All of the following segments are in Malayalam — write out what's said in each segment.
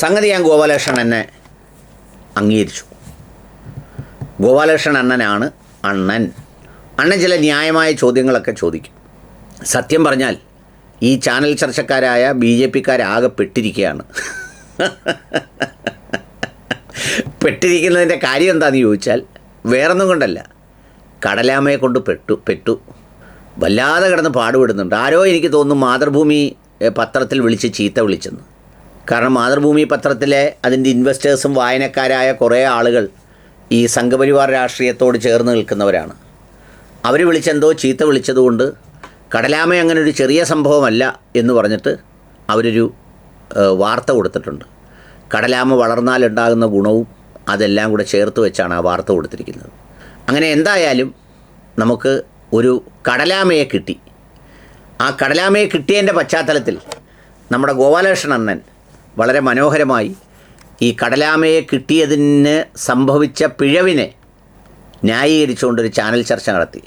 സംഗതി ഞാൻ ഗോപാലകൃഷ്ണൻ എന്നെ അംഗീകരിച്ചു. ഗോപാലകൃഷ്ണൻ അണ്ണനാണ് അണ്ണൻ. അണ്ണൻ ചില ന്യായമായ ചോദ്യങ്ങളൊക്കെ ചോദിക്കും. സത്യം പറഞ്ഞാൽ ഈ ചാനൽ ചർച്ചക്കാരായ ബി ജെ പിക്കാരാകെ പെട്ടിരിക്കുകയാണ് പെട്ടിരിക്കുന്നതിന്റെ കാര്യം എന്താണെന്ന് ചോദിച്ചാൽ വേറൊന്നും കൊണ്ടല്ല. കടലാമയെ കൊണ്ട് പെട്ടു പെട്ടു. വല്ലാതെ കിടന്ന് പാടുപെടുന്നുണ്ട്. ആരോ എനിക്ക് തോന്നുന്നു മാതൃഭൂമി പത്രത്തിൽ വിളിച്ച് ചീത്ത വിളിച്ചെന്ന്. കാരണം മാതൃഭൂമി പത്രത്തിലെ അതിന്റെ ഇൻവെസ്റ്റേഴ്സും വായനക്കാരായ കുറേ ആളുകൾ ഈ സംഘപരിവാർ രാഷ്ട്രീയത്തോട് ചേർന്ന് നിൽക്കുന്നവരാണ്. അവർ വിളിച്ചെന്തോ ചീത്ത വിളിച്ചതുകൊണ്ട് കടലാമ അങ്ങനെ ഒരു ചെറിയ സംഭവമല്ല എന്ന് പറഞ്ഞിട്ട് അവരൊരു വാർത്ത കൊടുത്തിട്ടുണ്ട്. കടലാമ വളർന്നാലുണ്ടാകുന്ന ഗുണവും അതെല്ലാം കൂടെ ചേർത്ത് വെച്ചാണ് ആ വാർത്ത കൊടുത്തിരിക്കുന്നത്. അങ്ങനെ എന്തായാലും നമുക്ക് ഒരു കടലാമയെ കിട്ടി. ആ കടലാമയെ കിട്ടിയതിന്റെ പശ്ചാത്തലത്തിൽ നമ്മുടെ ഗോപാലകൃഷ്ണൻ അണ്ണൻ വളരെ മനോഹരമായി ഈ കടലാമയെ കിട്ടിയതിന് സംഭവിച്ച പിഴവിനെ ന്യായീകരിച്ചുകൊണ്ടൊരു ചാനൽ ചർച്ച നടത്തി.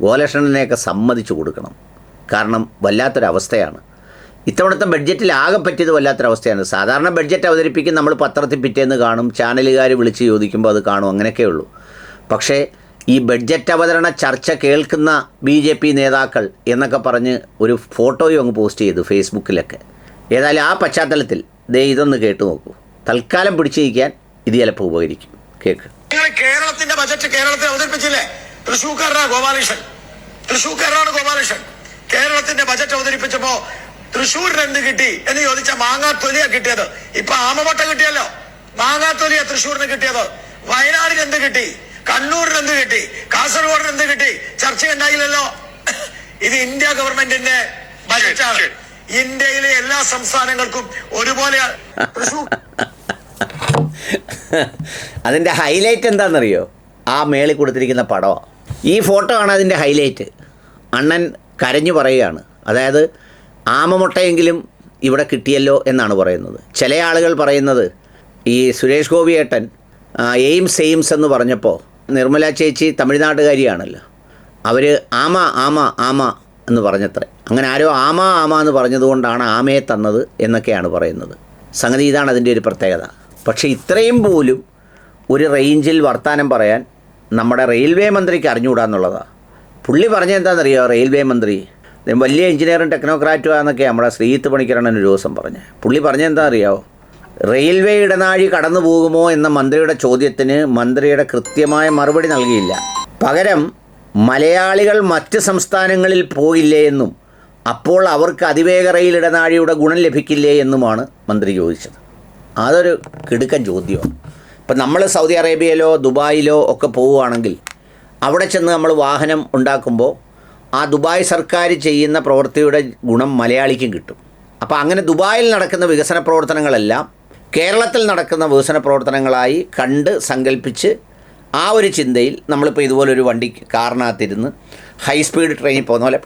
ഗോലക്ഷണനെയൊക്കെ സമ്മതിച്ചു കൊടുക്കണം. കാരണം വല്ലാത്തൊരവസ്ഥയാണ്. ഇത്തവണത്തെ ബഡ്ജറ്റിൽ ആകെ പറ്റിയത് വല്ലാത്തൊരവസ്ഥയാണ്. സാധാരണ ബഡ്ജറ്റ് അവതരിപ്പിക്കും നമ്മൾ പത്രത്തിൽ പിറ്റേന്ന് കാണും ചാനലുകാർ വിളിച്ച് ചോദിക്കുമ്പോൾ അത് കാണും അങ്ങനെയൊക്കെ ഉള്ളൂ പക്ഷേ ഈ ബഡ്ജറ്റ് അവതരണ ചർച്ച കേൾക്കുന്ന ബി ജെ പി നേതാക്കൾ എന്നൊക്കെ പറഞ്ഞ് ഒരു ഫോട്ടോയും അങ്ങ് പോസ്റ്റ് ചെയ്തു ഫേസ്ബുക്കിലൊക്കെ. ഏതായാലും ആ പശ്ചാത്തലത്തിൽ ദേ ഇതൊന്ന് കേട്ട് നോക്കൂ. തൽക്കാലം പിടിച്ചിരിക്കാൻ ഇത് ചിലപ്പോൾ ഉപകരിക്കും. കേക്ക്. നിങ്ങൾ കേരളത്തിന്റെ ബജറ്റ് കേരളത്തിൽ അവതരിപ്പിച്ചില്ലേ? തൃശൂക്കാരനാണ് ഗോപാലകൃഷ്ണൻ. തൃശൂക്കാരനാണ് ഗോപാലകൃഷ്ണൻ. കേരളത്തിന്റെ ബജറ്റ് അവതരിപ്പിച്ചപ്പോ തൃശൂരിന് എന്ത് കിട്ടി എന്ന് ചോദിച്ച മാങ്ങാത്തൊലിയാ കിട്ടിയത്. ഇപ്പൊ ആമവട്ട കിട്ടിയല്ലോ. മാങ്ങാത്തൊലിയാ തൃശൂരിന് കിട്ടിയത്. വയനാടിന് എന്ത് കിട്ടി? കണ്ണൂരിന് എന്ത് കിട്ടി? കാസർഗോഡിന് എന്ത് കിട്ടി? ചർച്ച ഉണ്ടായില്ലല്ലോ ഇത് ഇന്ത്യ ഗവൺമെന്റിന്റെ ബജറ്റാണ് ഇന്ത്യയിലെ എല്ലാ സംസ്ഥാനങ്ങൾക്കും ഒരുപോലെ അതിന്റെ ഹൈലൈറ്റ് എന്താണെന്നറിയോ? ആ മേളിൽ കൊടുത്തിരിക്കുന്ന പടമാണ് ഈ ഫോട്ടോ ആണ് അതിന്റെ ഹൈലൈറ്റ് അണ്ണൻ കരഞ്ഞു പറയുകയാണ്. അതായത് ആമമുട്ടയെങ്കിലും ഇവിടെ കിട്ടിയല്ലോ എന്നാണ് പറയുന്നത്. ചില ആളുകൾ പറയുന്നത് ഈ സുരേഷ് ഗോപിയേട്ടൻ എയിംസ് എയിംസ് എന്ന് പറഞ്ഞപ്പോൾ നിർമ്മല ചേച്ചി തമിഴ്നാട്ടുകാരിയാണല്ലോ. അവർ ആമ ആമ ആമ എന്ന് പറഞ്ഞത്രേ. അങ്ങനെ ആരോ ആമ ആമ എന്ന് പറഞ്ഞതുകൊണ്ടാണ് ആമയെ തന്നത് എന്നൊക്കെയാണ് പറയുന്നത്. സംഗതി ഇതാണ് അതിന്റെ ഒരു പ്രത്യേകത. പക്ഷേ ഇത്രയും പോലും ഒരു റേഞ്ചിൽ വർത്തമാനം പറയാൻ നമ്മുടെ റെയിൽവേ മന്ത്രിക്ക് അറിഞ്ഞുകൂടാന്നുള്ളതാണ് പുള്ളി പറഞ്ഞത് എന്താണെന്നറിയോ റെയിൽവേ മന്ത്രി? വലിയ എഞ്ചിനീയറും ടെക്നോക്രാറ്റും ആണെന്നൊക്കെ നമ്മുടെ ശ്രീത്ത് പണിക്കരണ്ണൻ ഒരു ദിവസം പറഞ്ഞു. പുള്ളി പറഞ്ഞത് എന്താ റെയിൽവേ ഇടനാഴി കടന്നു പോകുമോ എന്ന മന്ത്രിയുടെ ചോദ്യത്തിന് മന്ത്രിയുടെ കൃത്യമായ മറുപടി നൽകിയില്ല. പകരം മലയാളികൾ മറ്റ് സംസ്ഥാനങ്ങളിൽ പോയില്ലേ എന്നും അപ്പോൾ അവർക്ക് അതിവേഗ റെയിൽ ഇടനാഴിയുടെ ഗുണം ലഭിക്കില്ലേ എന്നുമാണ് മന്ത്രി ചോദിച്ചത്. അതൊരു കിടുക്കൻ ചോദ്യമാണ്. ഇപ്പം നമ്മൾ സൗദി അറേബ്യയിലോ ദുബായിലോ ഒക്കെ പോവുകയാണെങ്കിൽ അവിടെ ചെന്ന് നമ്മൾ വാഹനം ഉണ്ടാക്കുമ്പോൾ ആ ദുബായ് സർക്കാർ ചെയ്യുന്ന പ്രവൃത്തിയുടെ ഗുണം മലയാളിക്കും കിട്ടും. അപ്പോൾ അങ്ങനെ ദുബായിൽ നടക്കുന്ന വികസന പ്രവർത്തനങ്ങളെല്ലാം കേരളത്തിൽ നടക്കുന്ന വികസന പ്രവർത്തനങ്ങളായി കണ്ട് സങ്കല്പിച്ച് ആ ഒരു ചിന്തയിൽ നമ്മളിപ്പോൾ ഇതുപോലൊരു വണ്ടി കാറിനകത്തിരുന്ന് ഹൈ സ്പീഡ് ട്രെയിനിൽ പോകുന്ന പോലെ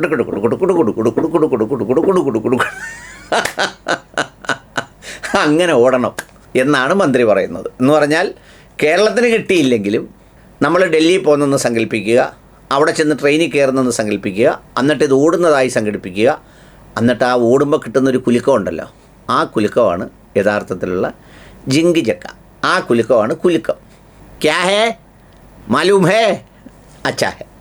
അങ്ങനെ ഓടണം എന്നാണ് മന്ത്രി പറയുന്നത് എന്ന് പറഞ്ഞാൽ കേരളത്തിന് കിട്ടിയില്ലെങ്കിലും നമ്മൾ ഡൽഹിയിൽ പോകുന്നെന്ന് സങ്കല്പിക്കുക അവിടെ ചെന്ന് ട്രെയിനിൽ കയറുന്നെന്ന് സങ്കല്പിക്കുക എന്നിട്ട് ഇത് ഓടുന്നതായി സംഘടിപ്പിക്കുക എന്നിട്ട് ആ ഓടുമ്പോൾ കിട്ടുന്ന ഒരു കുലുക്കം ഉണ്ടല്ലോ ആ കുലുക്കമാണ് യഥാർത്ഥത്തിലുള്ള ജിങ്കി ചക്ക ആ കുലുക്കമാണ് കുലുക്കം ക്യാ ഹേ मालूम है? अच्छा है।